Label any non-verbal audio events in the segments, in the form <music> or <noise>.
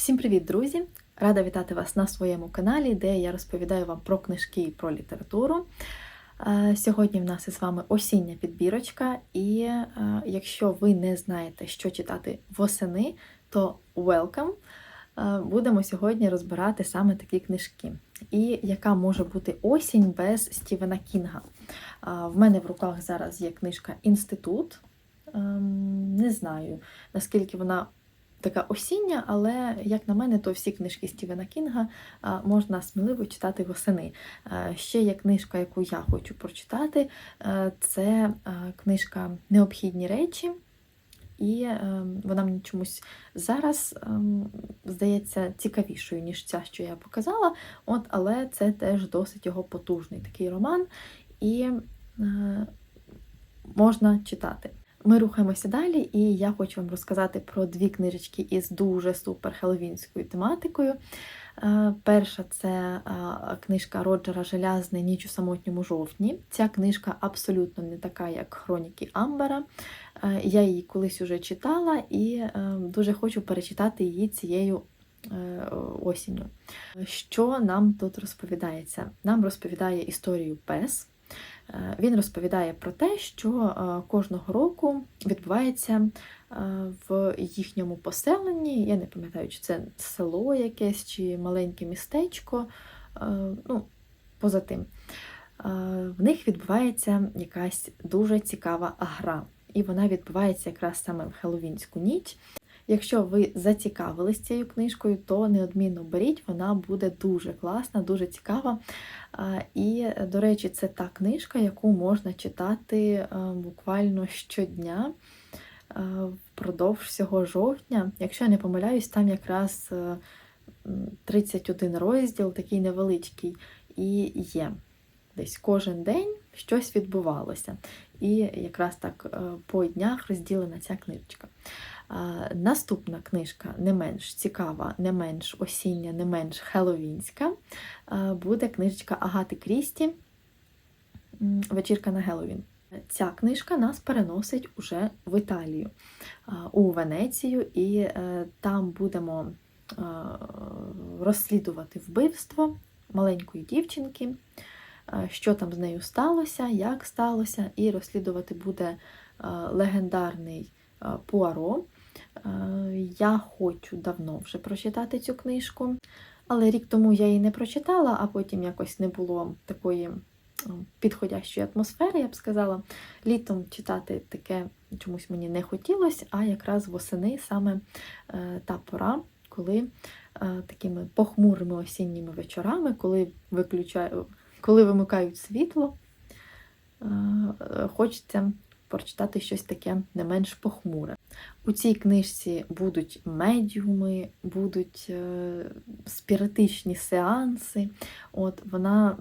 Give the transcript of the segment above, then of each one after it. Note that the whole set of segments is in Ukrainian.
Всім привіт, друзі! Рада вітати вас на своєму каналі, де я розповідаю вам про книжки і про літературу. Е, Сьогодні в нас із вами осіння підбірочка, і е, якщо ви не знаєте, що читати восени, то welcome! Е, Будемо сьогодні розбирати саме такі книжки. І яка може бути осінь без Стівена Кінга? В мене в руках зараз є книжка Інститут. Ем, Не знаю, наскільки вона така осіння, але, як на мене, то всі книжки Стівена Кінга можна сміливо читати восени. Е, Ще є книжка, яку я хочу прочитати. е, Це е, книжка Необхідні речі. І е, вона мені чомусь зараз ем, здається цікавішою, ніж ця, що я показала. От, але це теж досить його потужний такий роман, і е, можна читати. Ми рухаємося далі, і я хочу вам розказати про дві книжечки із дуже супер хеловінською тематикою. Е, Перша це е, книжка Роджера Желязний Ніч у самотньому жовтні. Ця книжка абсолютно не така, як Хроніки Амбера. Е, Я її колись уже читала і дуже хочу перечитати її цією осінню. Що нам тут розповідається? Нам розповідає історію Пес. Е, Він розповідає про те, що е, кожного року відбувається е, в їхньому поселенні. Я не пам'ятаю, чи це село якесь, чи маленьке містечко. Ну, поза тим. В них відбувається якась дуже цікава гра. І вона відбувається якраз саме в Хеллоуінську ніч. Якщо ви зацікавились цією книжкою, то неодмінно беріть, вона буде дуже класна, дуже цікава. І, до речі, це та книжка, яку можна читати е, буквально щодня е, впродовж всього жовтня. Якщо я не помиляюсь, там якраз е, 31 розділ, такий невеличкий, і є. Десь кожен день щось відбувалося. І якраз так е, по днях розділена ця книжечка. Наступна книжка не менш цікава, не менш осіння, не менш хеловінська. Буде книжечка Агати Крісті Вечірка на Геловін. Ця книжка нас переносить уже в Італію, у Венецію, і е, там будемо розслідувати вбивство маленької дівчинки, що там з нею сталося, як сталося, і розслідувати буде легендарний Пуаро. Е, Я хочу давно вже прочитати цю книжку, але рік тому я її не прочитала, а потім якось не було такої підходящої атмосфери, я б сказала. Літом читати таке чомусь мені не хотілося, а якраз восени саме е, та пора, коли е, такими похмурими осінніми вечорами, коли виключаю, коли вимикають світло, хочеться прочитати щось таке не менш похмуре. У цій книжці будуть медіуми, будуть е, спіритичні сеанси. От, вона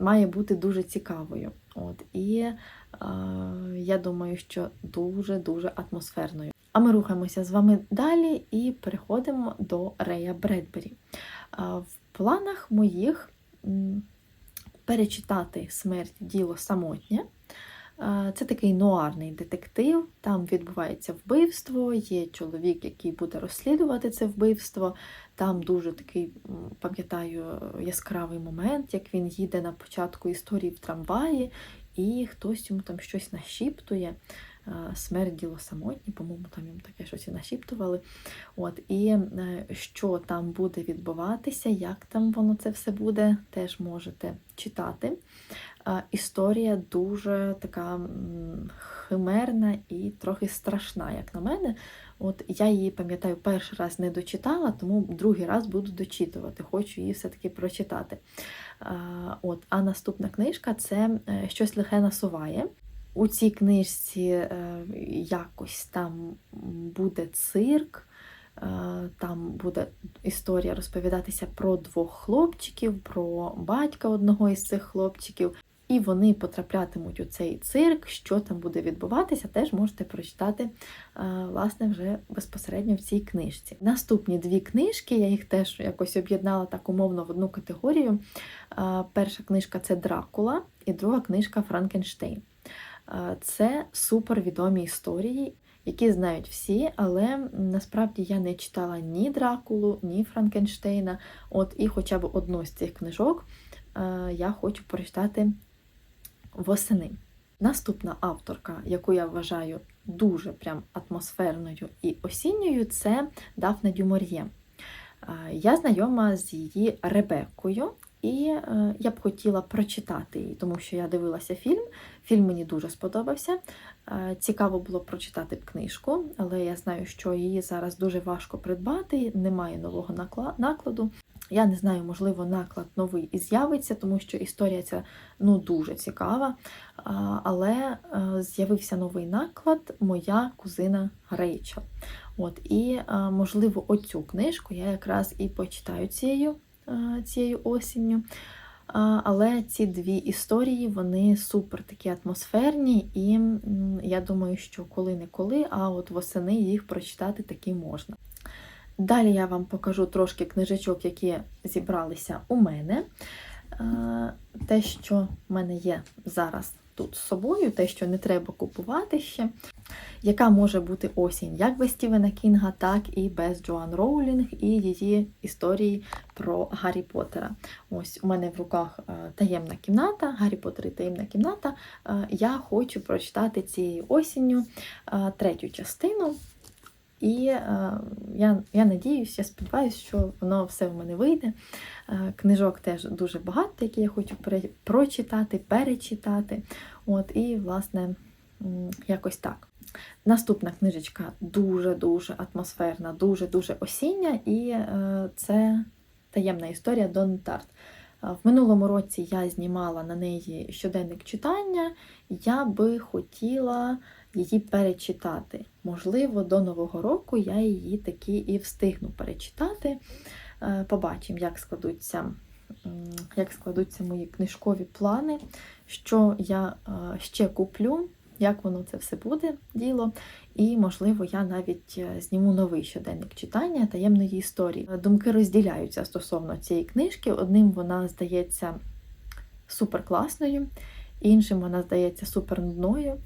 має бути дуже цікавою. От, і е, я думаю, що дуже-дуже атмосферною. А ми рухаємося з вами далі і переходимо до Рея Бредбері. Е, в планах моїх перечитати смерть діло самотнє. Це такий нуарний детектив, там відбувається вбивство, є чоловік, який буде розслідувати це вбивство. Там дуже такий, пам'ятаю, яскравий момент, як він їде на початку історії в трамваї, і хтось йому там щось нашіптує. Е, Смерть діло самотні, по-моєму, там йому таке щось і нашіптували. От, і е, що там буде відбуватися, як там воно це все буде, теж можете читати. Е, Історія дуже така химерна і трохи страшна, як на мене. От я її пам'ятаю, перший раз не дочитала, тому другий раз буду дочитувати. Хочу її все-таки прочитати. От, а наступна книжка це щось лихе насуває. У цій книжці е, якось там буде цирк. Е, Там буде історія розповідатися про двох хлопчиків, про батька одного із цих хлопчиків. І вони потраплятимуть у цей цирк, що там буде відбуватися, теж можете прочитати е, власне вже безпосередньо в цій книжці. Наступні дві книжки, я їх теж якось об'єднала так умовно в одну категорію. Перша книжка це Дракула, і друга книжка Франкенштейн. Це супервідомі історії, які знають всі, але насправді я не читала ні Дракулу, ні Франкенштейна. От і хоча б одну з цих книжок я хочу прочитати восени. Наступна авторка, яку я вважаю дуже прям атмосферною і осінньою, це Дафна Дюмор'є. Я знайома з її Ребеккою, і е, я б хотіла прочитати її, тому що я дивилася фільм. Фільм мені дуже сподобався. Е, Цікаво було прочитати б книжку, але я знаю, що її зараз дуже важко придбати, немає нового накладу. Я не знаю, можливо, наклад новий і з'явиться, тому що історія ця ну дуже цікава. Але е, з'явився новий наклад Моя кузина Рейчел. От, і, можливо, оцю книжку я якраз і почитаю цією, цією осінню. Але ці дві історії вони супер такі атмосферні, і я думаю, що коли-не-коли, а от восени їх прочитати таки можна. Далі я вам покажу трошки книжечок, які зібралися у мене. Е, Те, що в мене є зараз тут з собою, те, що не треба купувати ще. Яка може бути осінь як без Стівена Кінга, так і без Джоан Роулінг і її історії про Гаррі Поттера. Ось у мене в руках е, таємна кімната, Гаррі Поттер і таємна кімната. Е, Я хочу прочитати цією осінню е, третю частину. І е, я, я надіюсь, я сподіваюся, що воно все в мене вийде. Е, книжок теж дуже багато, які я хочу прочитати, перечитати. От, і, власне, якось так. Наступна книжечка дуже-дуже атмосферна, дуже-дуже осіння, і е, це таємна історія Дон Тарт. Е, В минулому році я знімала на неї щоденник читання. Я би хотіла її перечитати. Можливо, до Нового року я її таки і встигну перечитати. Е, Побачимо, як складуться, як складуться мої книжкові плани, що я е, ще куплю, як воно це все буде діло. І, можливо, я навіть е, зніму новий щоденник читання таємної історії. Думки розділяються стосовно цієї книжки. Одним вона здається суперкласною, іншим вона здається супернудною.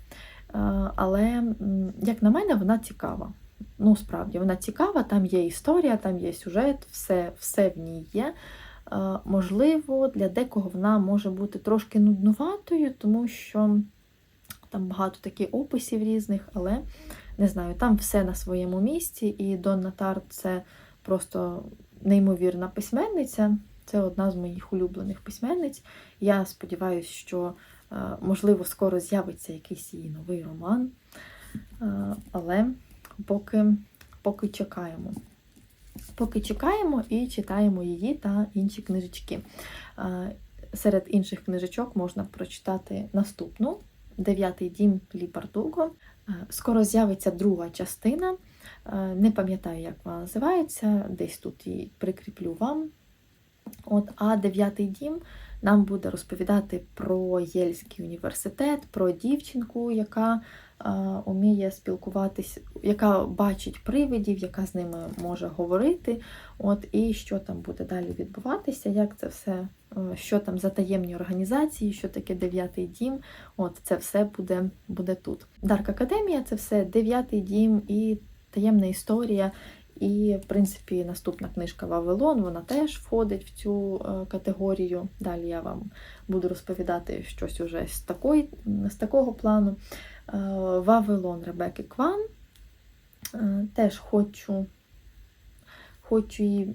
Е, Але, як на мене, вона цікава. Ну, справді, вона цікава, там є історія, там є сюжет, все, все в ній є. Е, Можливо, для декого вона може бути трошки нуднуватою, тому що там багато таких описів різних, але не знаю, там все на своєму місці, і Донна Тарт це просто неймовірна письменниця. Це одна з моїх улюблених письменниць. Я сподіваюся, що е, можливо скоро з'явиться якийсь її новий роман. Е, Але поки, поки чекаємо. Поки чекаємо і читаємо її та інші книжечки. Е, Серед інших книжечок можна прочитати наступну Дев'ятий дім Лі Скоро з'явиться друга частина. Не пам'ятаю, як вона називається, десь тут її прикріплю вам. От, а дев'ятий дім нам буде розповідати про Єльський університет, про дівчинку, яка е, уміє спілкуватись, яка бачить привидів, яка з ними може говорити. От, і що там буде далі відбуватися, як це все, е, що там за таємні організації, що таке дев'ятий дім. От це все буде, буде тут. Дарк Академія це все дев'ятий дім і таємна історія. І, в принципі, наступна книжка Вавилон, вона теж входить в цю е, категорію. Далі я вам буду розповідати щось уже з, такої, з такого плану. Е, Вавилон Ребекки Кван. Е, Теж хочу, хочу її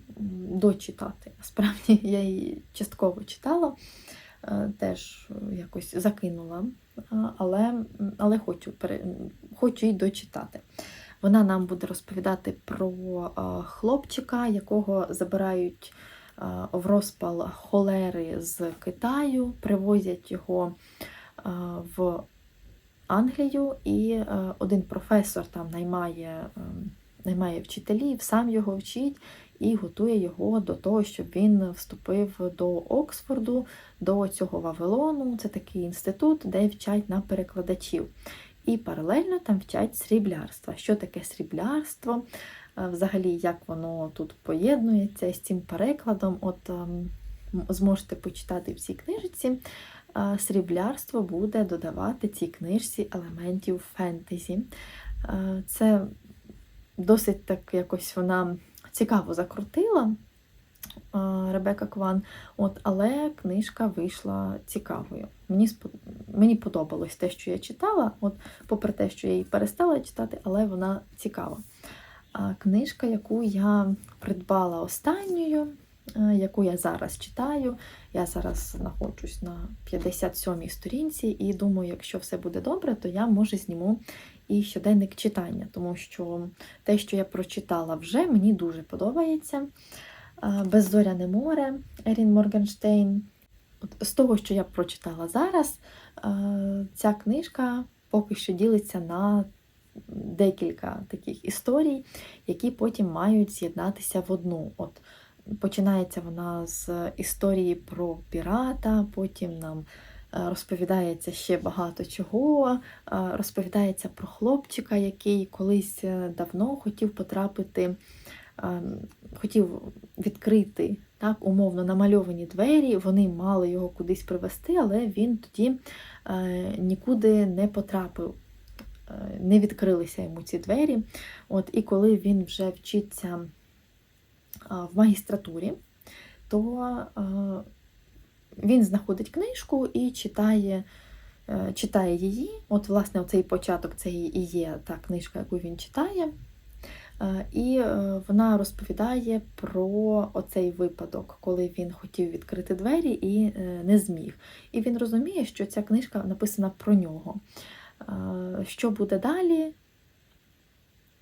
дочитати. Насправді я її частково читала, теж якось закинула, але, але хочу, хочу її дочитати. Вона нам буде розповідати про хлопчика, якого забирають в розпал холери з Китаю, привозять його в Англію, і один професор там наймає, е, наймає вчителів, сам його вчить і готує його до того, щоб він вступив до Оксфорду, до цього Вавилону. Це такий інститут, де вчать на перекладачів. І паралельно там вчать сріблярства. Що таке сріблярство? е, Взагалі, як воно тут поєднується з цим перекладом. От ем, зможете почитати в цій книжці. Е, Сріблярство буде додавати цій книжці елементів фентезі. Е, Це досить так якось вона цікаво закрутила Ребека Кван, от, але книжка вийшла цікавою. Мені, спод... Мені подобалось те, що я читала, от, попри те, що я її перестала читати, але вона цікава. А книжка, яку я придбала останньою, е, яку я зараз читаю, я зараз знаходжусь на 57-й сторінці, і думаю, якщо все буде добре, то я може зніму і щоденник читання, тому що те, що я прочитала вже, мені дуже подобається. Беззоряне море Ерін Моргенштейн. От З того, що я прочитала зараз, ця книжка поки що ділиться на декілька таких історій, які потім мають з'єднатися в одну. От Починається вона з історії про пірата, потім нам е, розповідається ще багато чого. Розповідається про хлопчика, який колись е, давно хотів потрапити, хотів відкрити так, умовно намальовані двері. Вони мали його кудись привезти, але він тоді е, нікуди не потрапив. Е, Не відкрилися йому ці двері. От, і коли він вже вчиться в магістратурі, то е, він знаходить книжку і читає, е, читає її. От, власне, цей початок це і є та книжка, яку він читає. Е, І е, вона розповідає про оцей випадок, коли він хотів відкрити двері і е, не зміг. І він розуміє, що ця книжка написана про нього. Що буде далі?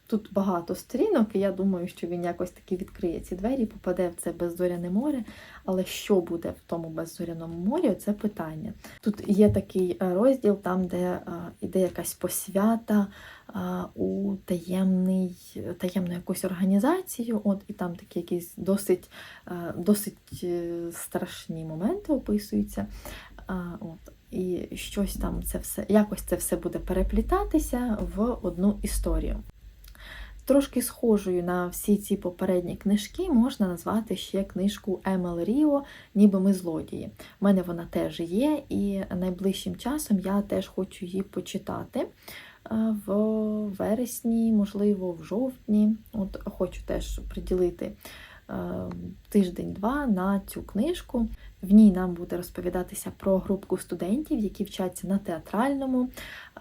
Тут багато сторінок, і я думаю, що він якось таки відкриє ці двері, попаде в це беззоряне море. Але що буде в тому беззоряному морі, це питання. Тут є такий е, розділ, там, де е, іде якась посвята е, у таємний, таємну якусь організацію, от, і там такі якісь досить, е, досить страшні моменти описуються. А, От. І щось там це все, якось це все буде переплітатися в одну історію. Трошки схожою на всі ці попередні книжки можна назвати ще книжку Емел Ріо, ніби ми злодії. У мене вона теж є, і найближчим часом я теж хочу її почитати. е, В вересні, можливо, в жовтні. От хочу теж приділити е, тиждень-два на цю книжку. В ній нам буде розповідатися про групку студентів, які вчаться на театральному.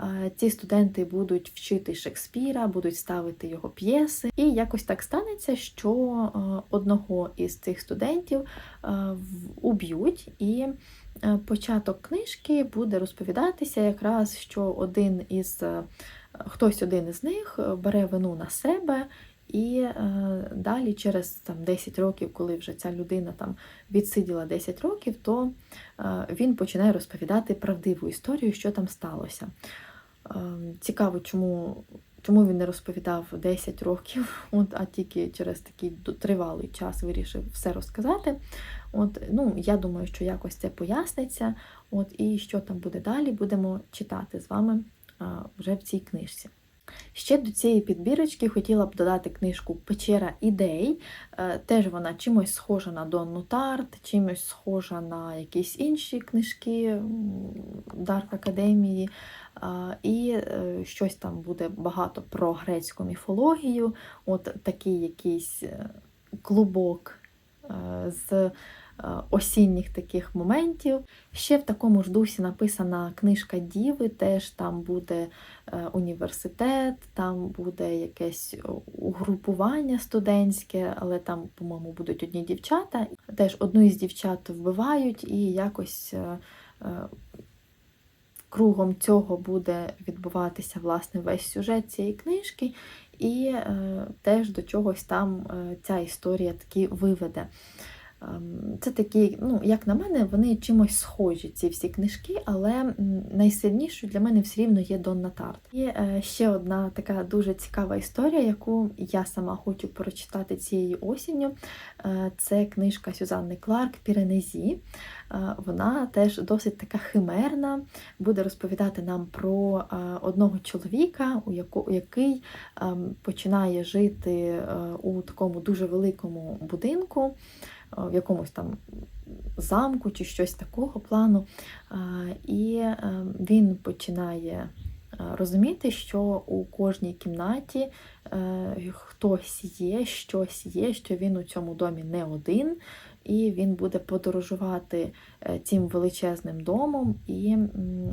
Е, Ці студенти будуть вчити Шекспіра, будуть ставити його п'єси. І якось так станеться, що е, одного із цих студентів е, уб'ють, і початок книжки буде розповідатися якраз, що один із хтось один із них бере вину на себе. І е, далі, через там, 10 років, коли вже ця людина там відсиділа 10 років, то е, він починає розповідати правдиву історію, що там сталося. Е, цікаво, чому, чому він не розповідав 10 років, <laughs> от, а тільки через такий тривалий час вирішив все розказати. От, ну, я думаю, що якось це поясниться. От, і що там буде далі, будемо читати з вами е, вже в цій книжці. Ще до цієї підбірочки хотіла б додати книжку Печера ідей. Е, Теж вона чимось схожа на Донну Тарт, чимось схожа на якісь інші книжки Дарк Академії. І е, щось там буде багато про грецьку міфологію, от такий якийсь е, клубок е, з е, осінніх таких моментів. Ще в такому ж дусі написана книжка Діви, теж там буде е, університет, там буде якесь угрупування студентське, але там, по-моєму, будуть одні дівчата. Теж одну із дівчат вбивають і якось. е, е, Кругом цього буде відбуватися власне весь сюжет цієї книжки, і е, теж до чогось там е, ця історія таки виведе. Ем, Це такі, ну, як на мене, вони чимось схожі, ці всі книжки, але найсильнішою для мене все рівно є Донна Тарт. Є е, ще одна така дуже цікава історія, яку я сама хочу прочитати цією осінню. Е, Це книжка Сюзанни Кларк Піренезі. Е, Вона теж досить така химерна, буде розповідати нам про одного чоловіка, у який ем, починає жити у такому дуже великому будинку в якомусь там замку чи щось такого плану. І е, він починає розуміти, що у кожній кімнаті е, хтось є, щось є, що він у цьому домі не один, і він буде подорожувати е, цим величезним домом і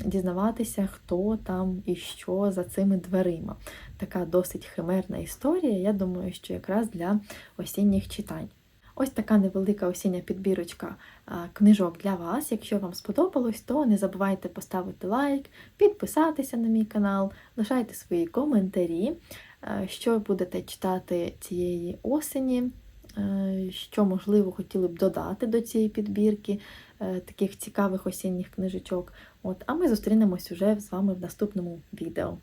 дізнаватися, хто там і що за цими дверима. Така досить химерна історія. Я думаю, що якраз для осінніх читань. Ось така невелика осіння підбірочка книжок для вас. Якщо вам сподобалось, то не забувайте поставити лайк, підписатися на мій канал, лишайте свої коментарі, що будете читати цієї осені, що, можливо, хотіли б додати до цієї підбірки е, таких цікавих осінніх книжечок. От, а ми зустрінемось уже з вами в наступному відео.